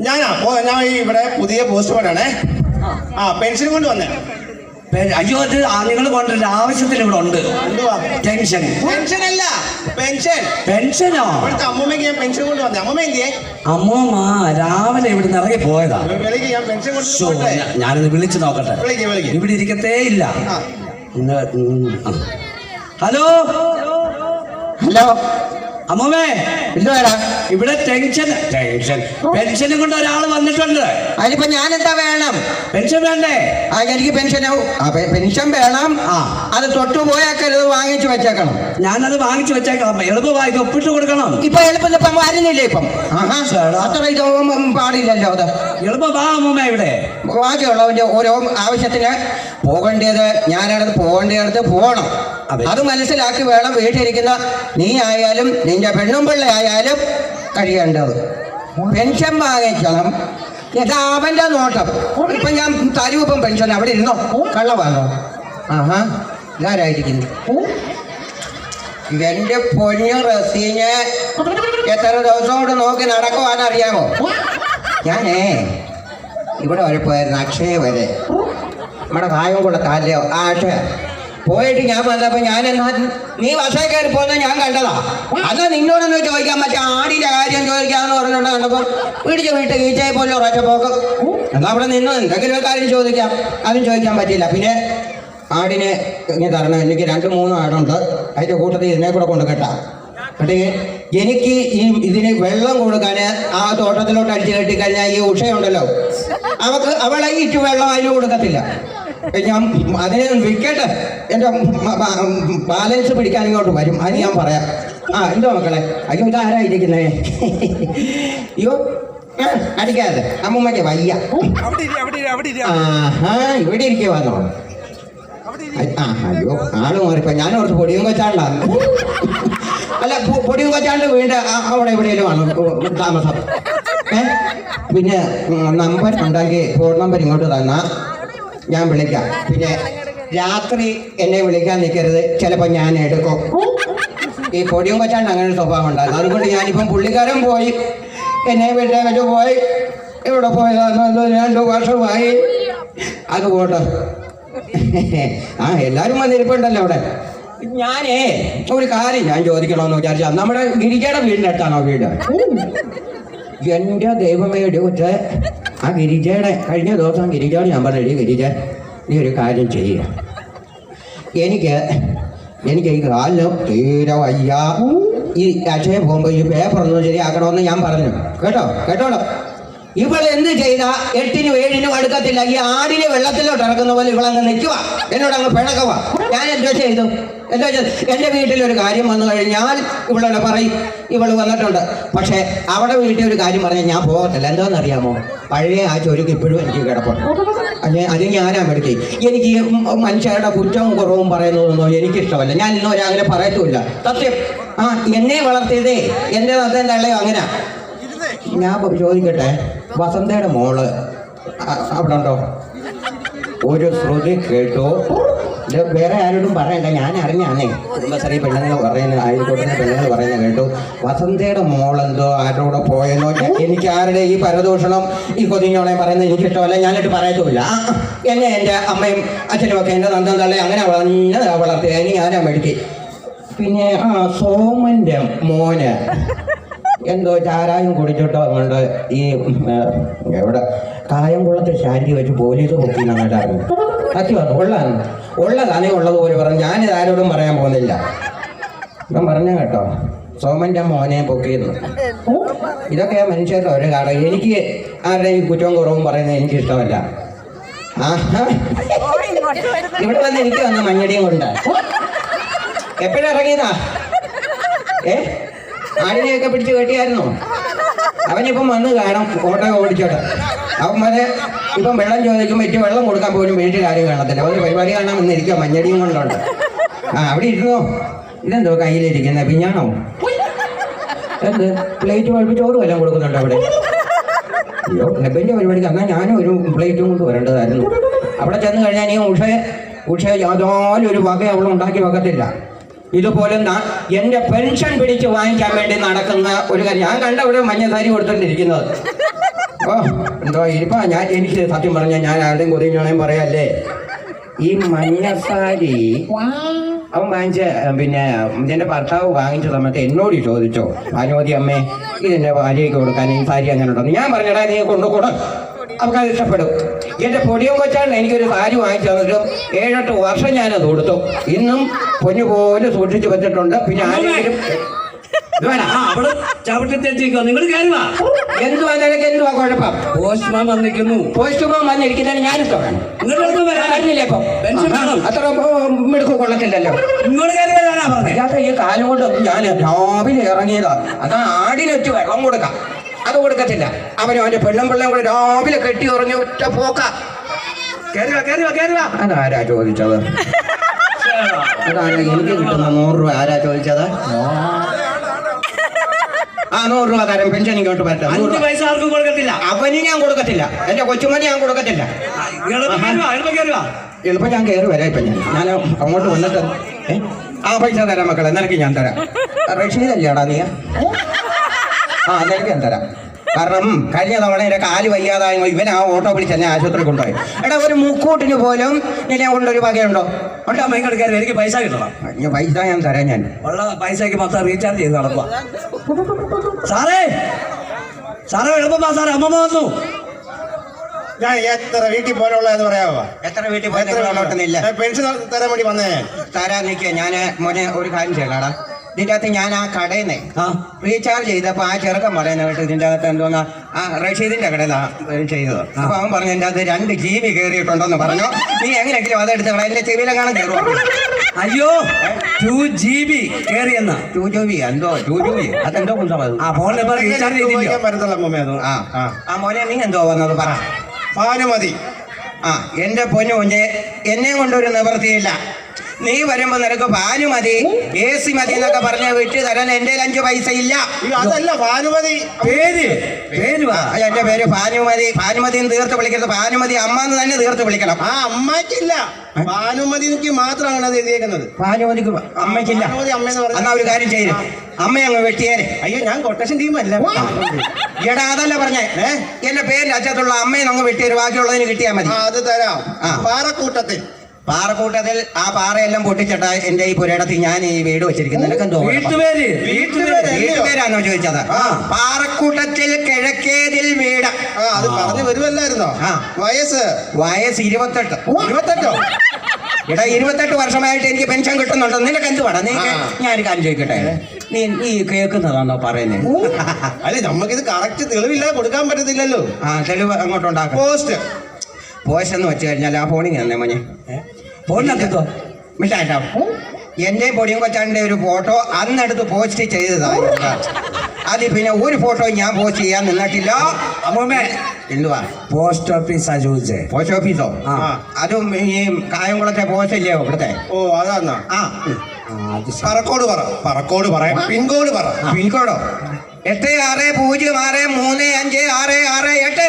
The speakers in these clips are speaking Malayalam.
ഞാനാ. ഞാൻ ഈ ഇവിടെ പുതിയ പോസ്റ്റ് ആണേ ആ. പെൻഷൻ കൊണ്ട് വന്നേ. അയ്യോ അത് നിങ്ങൾ കൊണ്ടുവരേണ്ട ആവശ്യത്തിന് ഇവിടെ ഉണ്ട്. എന്തുവാ? ടെൻഷൻ പെൻഷൻ അല്ല. പെൻഷൻ പെൻഷനോ ഇവിടുത്തെ അമ്മൂമ്മയ്ക്ക് ഞാൻ പെൻഷൻ കൊണ്ട് വന്നേ. അമ്മൂമ്മ എന്തിയേ? അമ്മൂമ്മ രാവിലെ ഇവിടെ നിന്ന് ഇറങ്ങി പോയതാ. വിളിക്ക് ഞാൻ പെൻഷൻ ശോ, കൊണ്ട് ഞാ- ഞാനൊന്ന് വിളിച്ചു നോക്കട്ടെ. വിളിക്ക് വിളിക്ക്. ഇവിടെ ഇരിക്കത്തേ ഇല്ല. ഹലോ? ഹലോ. അമ്മൂമ്മേ എന്തുവേടാ ഇവിടെ ടെൻഷൻ ടെൻഷൻ പെൻഷനും കൊണ്ട് ഒരാൾ വന്നിട്ടുണ്ട്. അതിനിപ്പോ ഞാൻ എന്താ വേണം? പെൻഷൻ വേണ്ടേ? ആ എനിക്ക് പെൻഷൻ ആ പെൻഷൻ വേണം. ആ. അത് തൊട്ടു പോയാക്കരുത് വാങ്ങിച്ചു വെച്ചേക്കണം. ഞാനത് വാങ്ങിച്ചു വെച്ചേക്കാം എളുപ്പമായി ഇത് ഒപ്പിട്ട് കൊടുക്കണം. ഇപ്പൊ എളുപ്പം ഇപ്പം വരുന്നില്ലേ ഇപ്പം. അത്ര ഇതൊന്നും പാടില്ലല്ലോ അത്. എളുപ്പം വാ അമ്മമ്മ ഇവിടെ. ബാക്കിയുള്ളവന്റെ ഓരോ ആവശ്യത്തിന് പോകേണ്ടത് ഞാനടുത്ത് പോകേണ്ടടുത്ത് പോകണം. അതെ. മനസ്സിലാക്കി വേണം വീട്ടിലിരിക്കുന്ന നീ ആയാലും നിന്റെ പെണ്ണും പിള്ള ആയാലും കഴിയേണ്ടത്. പെൻഷൻ വാങ്ങിക്കണം. ഇതാ അവന്റെ നോട്ടം. ഇപ്പൊ ഞാൻ തരൂപ്പം പെൻഷൻ അവിടെ ഇരുന്നോ? കള്ളവാണോ ആഹാ ഇതാരായിരിക്കുന്നു? എന്റെ പൊന്നു റസീന് എത്ര ദിവസം കൊണ്ട് നോക്കി നടക്കുവാനറിയാമോ ഞാനേ ഇവിടെ വരെ പോയായിരുന്നു അക്ഷയ വരെ. നമ്മുടെ കായംകുള്ള കാലയോ ആ അക്ഷയ പോയിട്ട് ഞാൻ വന്നപ്പോ ഞാൻ എന്നാ നീ വസേ കയറി പോന്ന ഞാൻ കണ്ടതാ. അന്ന് നിന്നോടൊന്ന് ചോദിക്കാൻ മറ്റേ ആടിന്റെ കാര്യം ചോദിക്കാന്ന് പറഞ്ഞോണ്ട് കണ്ടപ്പോ പിടിച്ച് വീട്ട് ഈച്ചയെ പോലെ ഉറച്ച പോക്ക്. എന്നാ അവിടെ നിന്ന് എന്തെങ്കിലും ഒരു കാര്യം ചോദിക്കാം. അതും ചോദിക്കാൻ പറ്റില്ല പിന്നെ ആടിനെ ഇങ്ങനെ തരണം. എനിക്ക് രണ്ട് മൂന്ന് ആടുണ്ട്. അതിന്റെ കൂട്ടത്തിൽ ഇതിനെ കൂടെ കൊണ്ട് കേട്ടാ. എനിക്ക് ഈ ഇതിന് വെള്ളം കൊടുക്കാൻ ആ തോട്ടത്തിലോട്ട് അടിച്ചു കെട്ടിക്കഴിഞ്ഞാൽ ഈ ഉഷയുണ്ടല്ലോ. അവക്ക് അവളെ ഇറ്റ് വെള്ളം അതിന് കൊടുക്കത്തില്ല. ഞാൻ അതേ വിൽക്കട്ടെ എന്റെ ബാലൻസ് പിടിക്കാൻ ഇങ്ങോട്ട് വരും. അത് ഞാൻ പറയാം. ആ എന്തോ മക്കളെ? അയ്യോ ഇത് ആരാ ഇരിക്കുന്നേ? അയ്യോ ആ, അടിക്കാതെ. അമ്മൂമ്മയ്ക്ക് വയ്യ. ആഹാ ഇവിടെ ഇരിക്കുവാന്നോ ആ അയ്യോ ആൾ മാറിപ്പോ ഞാൻ ഓർത്ത് പൊടിയും കൊച്ചാണ്ടാ അല്ല പൊടിയും കൊച്ചാണ്ട് വീണ്ട അവിടെ എവിടെയെങ്കിലും താമസം. ഏ? പിന്നെ നമ്പർ ഉണ്ടാക്കി ഫോൺ നമ്പർ ഇങ്ങോട്ട് തന്നാ. ഞാൻ വിളിക്കാം. പിന്നെ രാത്രി എന്നെ വിളിക്കാൻ നിൽക്കരുത് ചിലപ്പോൾ ഞാൻ എടുക്കും. ഈ പൊടിയും കൊച്ചാണ്ട് അങ്ങനെ സ്വഭാവം ഉണ്ടായിരുന്നു. അതുകൊണ്ട് ഞാനിപ്പം പുള്ളിക്കാരൻ പോയി. എന്നെ വീട്ടിലെ വെച്ച് പോയി. ഇവിടെ പോയതാണെന്ന് രണ്ടു വർഷമായി. അത് പോട്ടെ. ആ എല്ലാരും വന്നിരിപ്പുണ്ടല്ലോ അവിടെ. ഞാനേ ഒരു കാര്യം ഞാൻ ചോദിക്കണമെന്ന് വിചാരിച്ചാൽ നമ്മുടെ ഗിരിജയുടെ വീടിന്റെ അടുത്താണോ വീട്? എന്റെ ദൈവമേ എടുത്ത് ആ ഗിരിജയുടെ കഴിഞ്ഞ ദിവസം ഗിരിജയോട് ഞാൻ പറഞ്ഞു ഗിരിജ നീ ഒരു കാര്യം ചെയ്യുക എനിക്ക് എനിക്ക് ഈ കാലിന് തീരെ വയ്യ. ഈ അക്ഷയ പോകുമ്പോൾ ഈ പേപ്പറൊന്നും ശരിയാക്കണമെന്ന് ഞാൻ പറഞ്ഞു. കേട്ടോ? കേട്ടോളൂ. ഇവൾ എന്ത് ചെയ്ത? എട്ടിനും ഏഴിനും അടുക്കത്തില്ല. ഈ ആടിനെ വെള്ളത്തിലോട്ട് ഇറക്കുന്ന പോലെ ഇവളങ്ങ് നിൽക്കുക എന്നോട് അങ്ങ് പിണക്കുക ഞാൻ എന്തോ ചെയ്തു? എന്തോ വെച്ചാൽ എന്റെ വീട്ടിലൊരു കാര്യം വന്നു കഴിഞ്ഞാൽ ഇവളോട് പറയും. ഇവൾ വന്നിട്ടുണ്ട്. പക്ഷേ അവിടെ വീട്ടിൽ ഒരു കാര്യം പറഞ്ഞാൽ ഞാൻ പോകത്തില്ല. എന്താണെന്നറിയാമോ? പഴയ ആ ചൊരുക്ക് ഇപ്പോഴും എനിക്ക് കിടപ്പുണ്ട്. അല്ലെ? അത് ഞാനാ മെടുക്കി എനിക്ക് മനുഷ്യരുടെ കുറ്റവും കുറവും പറയുന്നതൊന്നും എനിക്കിഷ്ടമല്ല. ഞാൻ ഇന്നും ഒരങ്ങനെ പറയത്തുമില്ല. സത്യം. ആ എന്നെ വളർത്തിയതേ. എന്റെ നദ്ദേ തള്ളയോ അങ്ങനെ. ഞാൻ ചോദിക്കട്ടെ? വസന്തയുടെ മോൾ അവിടെ ഉണ്ടോ? ഒരു ശ്രുതി കേട്ടു. വേറെ ആരോടും പറയണ്ട ഞാൻ അറിഞ്ഞാന്നേ കുടുംബശ്രീ പെണ്ണുങ്ങൾ പറയുന്ന ആയിക്കോട്ടെ പെണ്ണുങ്ങൾ പറയുന്ന കേട്ടു. വസന്തയുടെ മോളെന്തോ ആരോടെ പോയെന്നോ എനിക്ക് ആരുടെ ഈ പരദൂഷണം ഈ കൊതിഞ്ഞോളെ പറയുന്നത് എനിക്കിഷ്ടമല്ല ഞാനിട്ട് പറയത്തുമില്ല. എന്നെ എന്റെ അമ്മയും അച്ഛനും ഒക്കെ എന്റെ നന്ദം തള്ളി അങ്ങനെ വളഞ്ഞ വളർത്തി ഇനി ഞാനാ മെടുക്കി. പിന്നെ ആ സോമന്റെ മോന്. എന്തോ ചാരായം കുടിച്ചിട്ടോ കൊണ്ട് ഈ എവിടെ? കായംകുളത്ത് ശാന്തി വെച്ച് പോലീസ് പൊക്കിന്നങ്ങോട്ടായിരുന്നു സത്യമാണ്? ഉള്ളതാണ് ഉള്ളതാണേ ഉള്ളതുപോലെ പറഞ്ഞു. ഞാനിത് ആരോടും പറയാൻ പോകുന്നില്ല. ഇപ്പം പറഞ്ഞ കേട്ടോ സോമന്റെ മോനെ പൊക്കിയിരുന്നു ഇതൊക്കെ മനുഷ്യരുടെ ഒരു കാര്യം എനിക്ക് ആരുടെ ഈ കുറ്റവും കുറവും പറയുന്നത് എനിക്ക് ഇഷ്ടമല്ല ഇവിടെ വന്ന് എനിക്ക് വന്ന മഞ്ഞടിയും കൊണ്ട്. എപ്പോഴും ഇറങ്ങിയതാ? ഏ? ആടിനെയൊക്കെ പിടിച്ച് കെട്ടിയായിരുന്നോ? അവനിപ്പം വന്ന് കാണാം ഓട്ടോ ഓടിച്ചോട്ടെ അവൻ വരെ ഇപ്പം വെള്ളം ചോദിക്കുമ്പോൾ ഇറ്റ് വെള്ളം കൊടുക്കാൻ പോലും ആരും കാണത്തില്ല. അവന് പരിപാടി കാണാൻ വന്നിരിക്കുക മഞ്ഞടിയും കൊണ്ടുണ്ട്. ആ അവിടെ ഇരുന്നോ? ഇതെന്തോ കയ്യിലിരിക്കുന്ന പിഞ്ഞാണോ? എന്ത്? പ്ലേറ്റ് കുഴപ്പം ചോറ് വല്ലതും കൊടുക്കുന്നുണ്ടോ അവിടെ? അയ്യോ നെബിന്റെ പരിപാടിക്ക് എന്നാൽ ഞാനും ഒരു പ്ലേറ്റും കൊണ്ട് വരേണ്ടതായിരുന്നു. അവിടെ ചെന്ന് കഴിഞ്ഞാൽ നീ ഉഷ ഉഷ യാതൊരു വക അവൾ ഉണ്ടാക്കി വെക്കത്തില്ല. ഇതുപോലെ എന്റെ പെൻഷൻ പിടിച്ച് വാങ്ങിക്കാൻ വേണ്ടി നടക്കുന്ന ഒരു കാര്യം. ഞാൻ കണ്ട ഇവിടെ മഞ്ഞ സാരി കൊടുത്തോണ്ടിരിക്കുന്നത്. ഓ എന്തോ ഇനിയിപ്പോ ഞാൻ എനിക്ക് സത്യം പറഞ്ഞാൽ ഞാൻ ആരുടെയും കൊതിഞ്ഞോണേം പറയാല്ലേ? ഈ മഞ്ഞ സാരി അവൻ വാങ്ങിച്ച പിന്നെ എന്റെ ഭർത്താവ് വാങ്ങിച്ച സമയത്ത് എന്നോട് ചോദിച്ചോ ഭാനുമതി അമ്മേ ഇതെന്റെ ഭാര്യയ്ക്ക് കൊടുക്കാൻ ഈ സാരി അങ്ങനെ ഉണ്ടോ? ഞാൻ പറഞ്ഞടാ നീ കൊണ്ടുകൂടെ അവർക്ക് അത് ഇഷ്ടപ്പെടും. എന്റെ പൊടിയും കൊച്ചാണ് എനിക്കൊരു സാരി വാങ്ങിച്ചു തന്നിട്ടും ഏഴെട്ട് വർഷം ഞാനത് കൊടുത്തു ഇന്നും പൊന്നു പോലെ സൂക്ഷിച്ചു വെച്ചിട്ടുണ്ട്. പിന്നെ ആരെങ്കിലും അവിടെ നിങ്ങൾ എന്തുവാ കുഴപ്പം? പോസ്റ്റ്മാൻ വന്നിരിക്കുന്നു. പോസ്റ്റ്മാൻ വന്നിരിക്കുന്നതിന് ഇപ്പം. അത്ര മിടുക്ക് കൊള്ളത്തില്ലല്ലോ. പറഞ്ഞത് ഈ കാലം കൊണ്ട് ഞാൻ രാവിലെ ഇറങ്ങിയതാ. അതാ ആടിനൊറ്റ വെള്ളം കൊടുക്കാം. അത് കൊടുക്കത്തില്ല. അവനും അവന്റെ പെണ്ണും പിള്ളയും കൂടെ രാവിലെ കെട്ടി ഉറങ്ങി ഒറ്റ പോക്ക. അതാരാ ചോദിച്ചത്? എനിക്ക് കിട്ടുന്ന നൂറ് രൂപ ആരാ ചോദിച്ചത്? ആ നൂറ് രൂപ തരാം പെൻഷൻ ഇങ്ങോട്ട് പറ്റാം നൂറ് അഞ്ച് പൈസ ആർക്കും കൊടുക്കത്തില്ല. അവന് ഞാൻ കൊടുക്കത്തില്ല. എന്റെ കൊച്ചുമണി ഞാൻ കൊടുക്കത്തില്ല. എളുപ്പം ഞാൻ കയറി വരാം ഇപ്പൊ ഞാൻ ഞാൻ? അങ്ങോട്ട് വന്നിട്ട് ആ പൈസ തരാം മക്കളെ നിനക്ക് ഞാൻ തരാം. റഷീദല്ലേടാ നീ? ആ നിനക്ക് ഞാൻ തരാം. കാരണം കഴിഞ്ഞ തവണ എന്റെ കാൽ വയ്യാതായ ഇവൻ ആ ഓട്ടോ പിടിച്ച് എന്നെ ആശുപത്രി കൊണ്ടുപോയി. എടാ ഒരു മുക്കൂട്ടിന് പോലും എന്നെ കൊണ്ടൊരു വകയുണ്ടോ? ഉണ്ട് അമ്മയും ഇങ്ങോട്ട് എനിക്ക് പൈസ കിട്ടണം. ഞാൻ പൈസ ഞാൻ തരാം ഞാൻ. ഉള്ള പൈസയ്ക്ക് മൊത്തം റീചാർജ് ചെയ്ത് നടക്കുക സാറേ സാറേ എളുപ്പമാ സാറേ അമ്മമ്മ വന്നു. ഞാൻ എത്ര വീട്ടിൽ പോലുള്ള എന്ന് പറയാമോ? എത്ര വീട്ടിൽ പോയി പെൻഷൻ തരാൻ വേണ്ടി വന്നേ. തരാൻ നിൽക്കുക ഞാൻ മോനെ ഒരു കാര്യം ചെയ്യലാടാ. ഇതിന്റെ അകത്ത് ഞാൻ ആ കടയിൽ നിന്ന് റീചാർജ് ചെയ്തപ്പോൾ ആ ചെറുക്കൻ പറയുന്ന കേട്ട് ഇതിന്റെ അകത്ത് എന്തോന്നാ? ആ റഷീദിന്റെ കടയിലാ ചെയ്തത്. അപ്പൊ അവൻ പറഞ്ഞു എന്റെ അകത്ത് രണ്ട് ജി ബി കയറിയിട്ടുണ്ടെന്ന് പറഞ്ഞു. നീ എങ്ങനെയെങ്കിലും അതെടുത്ത് കളയാ എന്റെ ചെവിയിലെങ്ങാനും കയറും അയ്യോ ടു ജി ബി കയറിയെന്ന? ടു ജു ബി എന്തോ ടു ജു ബി അതെന്തോ കുന്തം ആ ഫോൺ നമ്പർ റീചാർജ് ചെയ്തില്ല അത്. ആ ആ. മോനെ നീ എന്തോ വന്നത് പറ. ഭാനുമതി. ആ എന്റെ പൊന്നു കുഞ്ഞെ എന്നെ കൊണ്ടൊരു നിവൃത്തിയില്ല. നീ വരുമ്പോ നിനക്ക് പാൽ മതി. എ സി മതി എന്നൊക്കെ പറഞ്ഞ വിട്ട് തരാൻ എന്റെ അഞ്ചു പൈസ ഇല്ല. അതല്ല ഭാനുമതി പേര്? പേര് ആ, വാ എന്റെ പേര് ഭാനുമതി ഭാനുമതി എന്ന് തീർത്ത് വിളിക്കരുത്. ഭാനുമതി അമ്മ എന്ന് തന്നെ തീർത്ത് വിളിക്കണം. ആ അമ്മയ്ക്കില്ല. ഭാനുമതിക്ക് മാത്രമാണ് അത് എഴുതിയേക്കുന്നത്. ഭാനുമതിക്ക് അമ്മയ്ക്കില്ല. ഭാനുമതി അമ്മയെന്ന് പറഞ്ഞാ- എന്നാ ഒരു കാര്യം ചെയ്തു അമ്മ അങ്ങ് വെട്ടിയേരെ. അയ്യോ ഞാൻ കൊട്ടേഷൻ ടീമല്ല എടാ അതല്ല പറഞ്ഞേ. ഏ? എന്റെ പേരിന്റെ അച്ഛത്തുള്ള അമ്മയെ അങ്ങ് വെട്ടിയൊരു. ബാക്കിയുള്ളതിന് കിട്ടിയാൽ മതി. ആ, അത് തരാം. ആ. പാറക്കൂട്ടത്തിൽ. പാറക്കൂട്ടത്തിൽ ആ പാറയെല്ലാം പൊട്ടിച്ചിട്ട എന്റെ ഈ പുരയിടത്തിൽ ഞാൻ ഈ വീട് വെച്ചിരിക്കുന്നത്. വീട്ടുപേര്. വീട്ടുപേരാണോ ചോദിച്ചത്. പാറക്കൂട്ടത്തിൽ കിഴക്കേതിൽ വീട്. അത് പറഞ്ഞു വരുമല്ലായിരുന്നോ? വയസ്സ്. വയസ്സ് ഇരുപത്തെട്ട്. ഇരുപത്തെട്ടോ? എടാ ഇരുപത്തെട്ട് വർഷമായിട്ട് എനിക്ക് പെൻഷൻ കിട്ടുന്നുണ്ടോ? നിനക്ക് എന്ത് വേണം? നീ. ഞാനൊരു കാര്യം ചോദിക്കട്ടെ? നീ നീ കേൾക്കുന്നതാണോ പറയുന്നത് അല്ലെ നമുക്കിത് കറക്റ്റ് തെളിവില്ലാതെ കൊടുക്കാൻ പറ്റത്തില്ലല്ലോ. ആ തെളിവ് അങ്ങോട്ടുണ്ടാക്കാം പോസ്റ്റ്. പോസ്റ്റ് എന്ന് വെച്ച് കഴിഞ്ഞാൽ ആ ഫോണിൽ തന്നെ മോനെ ഫോണിനകത്തോ മിണ്ടായിട്ടോ? എന്റെ പൊടിയും കൊച്ചാണ്ടിന്റെ ഒരു ഫോട്ടോ അന്നെടുത്ത് പോസ്റ്റ് ചെയ്തതാണ് അതിൽ പിന്നെ ഒരു ഫോട്ടോ ഞാൻ പോസ്റ്റ് ചെയ്യാൻ നിന്നിട്ടില്ല. അമ്മമ്മേ എന്തുവാ? പോസ്റ്റ് ഓഫീസാ ചോദിച്ചേ. പോസ്റ്റ് ഓഫീസോ ആ. അതും ഈ കായംകുളത്തെ പോസ്റ്റ് ഇല്ലയോ ഇവിടുത്തെ? ഓ അതാന്നാ. ആ. പറക്കോട് പറ. പറക്കോട് പറയാം പിൻകോഡ് പറ. പിൻകോഡോ എട്ട് ആറ് പൂജ്യം ആറ് മൂന്ന് അഞ്ച് ആറ് ആറ് എട്ട് രണ്ട്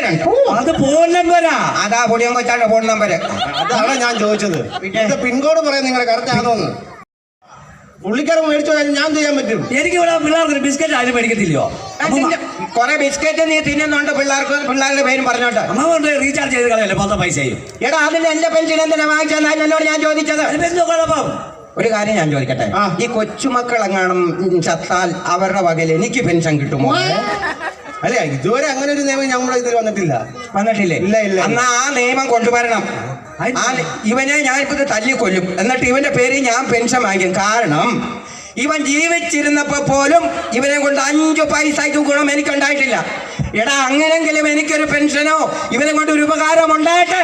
അത് ഫോൺ നമ്പരാ അതാ പൊടിയും കൊച്ചാന്റെ ഫോൺ നമ്പർ അതാണ് ഞാൻ ചോദിച്ചത്. ഇത് പിൻകോഡ് പറയാൻ നിങ്ങളെ കറക്റ്റ് ആണോന്ന് പുള്ളിക്കാരൻ മേടിച്ചു ഞാൻ ചെയ്യാൻ പറ്റും. എനിക്ക് ഇവിടെ പിള്ളേർക്ക് ബിസ്ക്കറ്റ് ആരും മേടിക്കത്തില്ലയോ? കൊറേ ബിസ്ക്കറ്റ് നീ തിന്നുന്നുണ്ട് പിള്ളേർക്ക് പിള്ളേരുടെ പേരും പറഞ്ഞോട്ടെ അമ്മ കൊണ്ട് റീചാർജ് ചെയ്ത് കളയല്ലേ? മൊത്തം പൈസയും. എടാ അതിന് എന്റെ പെൻഷൻ എന്തിനാ വാങ്ങിച്ചാൽ എന്നോട് ഞാൻ ചോദിച്ചത്. കുഴപ്പം? ഒരു കാര്യം ഞാൻ ചോദിക്കട്ടെ? ഈ കൊച്ചുമക്കൾ എങ്ങാനും ചത്താൽ അവരുടെ വകയിൽ എനിക്ക് പെൻഷൻ കിട്ടുമോ? അല്ല ഇതുവരെ അങ്ങനെ ഒരു നിയമം നമ്മുടെ ഇതിൽ വന്നിട്ടില്ല. വന്നിട്ടില്ലേ? ഇല്ല, ഇല്ല. എന്നാ ആ നിയമം കൊണ്ടുവരണം. ആ ഇവനെ ഞാൻ ഇപ്പൊ തല്ലിക്കൊല്ലും. എന്നിട്ട് ഇവന്റെ പേര് ഞാൻ പെൻഷൻ വാങ്ങിക്കും. കാരണം ഇവൻ ജീവിച്ചിരുന്നപ്പോ പോലും ഇവനെ കൊണ്ട് അഞ്ചു പൈസയ്ക്ക് ഗുണം എനിക്ക് ഉണ്ടായിട്ടില്ല എടാ അങ്ങനെങ്കിലും എനിക്കൊരു പെൻഷനോ ഇവനെ കൊണ്ട് ഒരു ഉപകാരം ഉണ്ടായിട്ട്